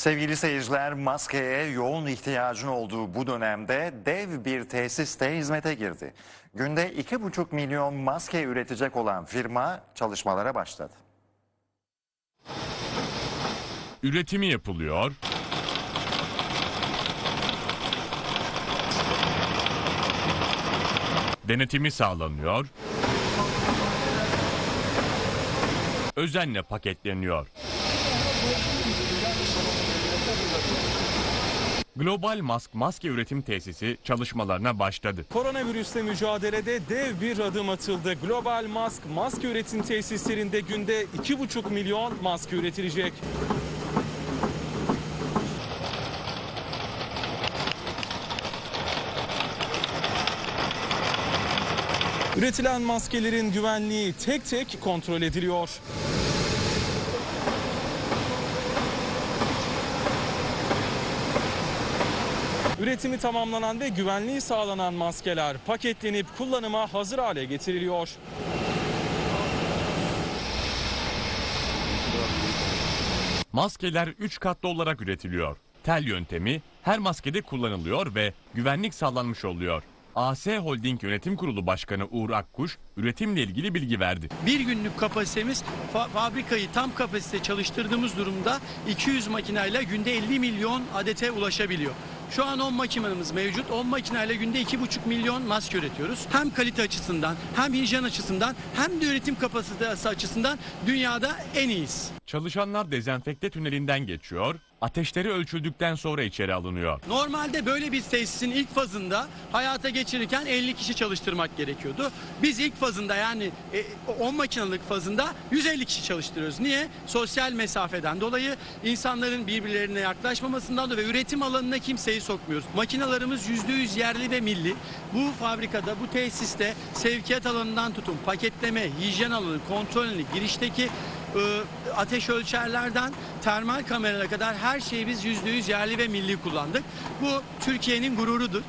Sevgili seyirciler, maskeye yoğun ihtiyacın olduğu bu dönemde dev bir tesiste hizmete girdi. Günde 2,5 milyon maske üretecek olan firma çalışmalara başladı. Üretimi yapılıyor. Denetimi sağlanıyor. Özenle paketleniyor. Global Mask maske üretim tesisi çalışmalarına başladı. Koronavirüsle mücadelede dev bir adım atıldı. Global Mask maske üretim tesislerinde günde 2,5 milyon maske üretilecek. Üretilen maskelerin güvenliği tek tek kontrol ediliyor. Üretimi tamamlanan ve güvenliği sağlanan maskeler paketlenip kullanıma hazır hale getiriliyor. Maskeler 3 katlı olarak üretiliyor. Tel yöntemi her maskede kullanılıyor ve güvenlik sağlanmış oluyor. AS Holding Yönetim Kurulu Başkanı Uğur Akkuş üretimle ilgili bilgi verdi. Bir günlük kapasitemiz fa- fabrikayı tam kapasite çalıştırdığımız durumda 200 makineyle günde 50 milyon adete ulaşabiliyor. Şu an 10 makinemiz mevcut. 10 makineyle günde 2,5 milyon maske üretiyoruz. Hem kalite açısından hem hijyen açısından hem de üretim kapasitesi açısından dünyada en iyiyiz. Çalışanlar dezenfekte tünelinden geçiyor, ateşleri ölçüldükten sonra içeri alınıyor. Normalde böyle bir tesisin ilk fazında hayata geçirirken 50 kişi çalıştırmak gerekiyordu. Biz ilk fazında yani e, 10 makinalık fazında 150 kişi çalıştırıyoruz. Niye? Sosyal mesafeden dolayı insanların birbirlerine yaklaşmamasından dolayı ve üretim alanına kimseyi sokmuyoruz. Makinalarımız %100 yerli ve milli. Bu fabrikada, bu tesiste sevkiyat alanından tutun paketleme, hijyen alanı, kontrolünü, girişteki e, ateş ölçerlerden termal kameralara kadar her şeyi biz %100 yerli ve milli kullandık. Bu Türkiye'nin gururudur.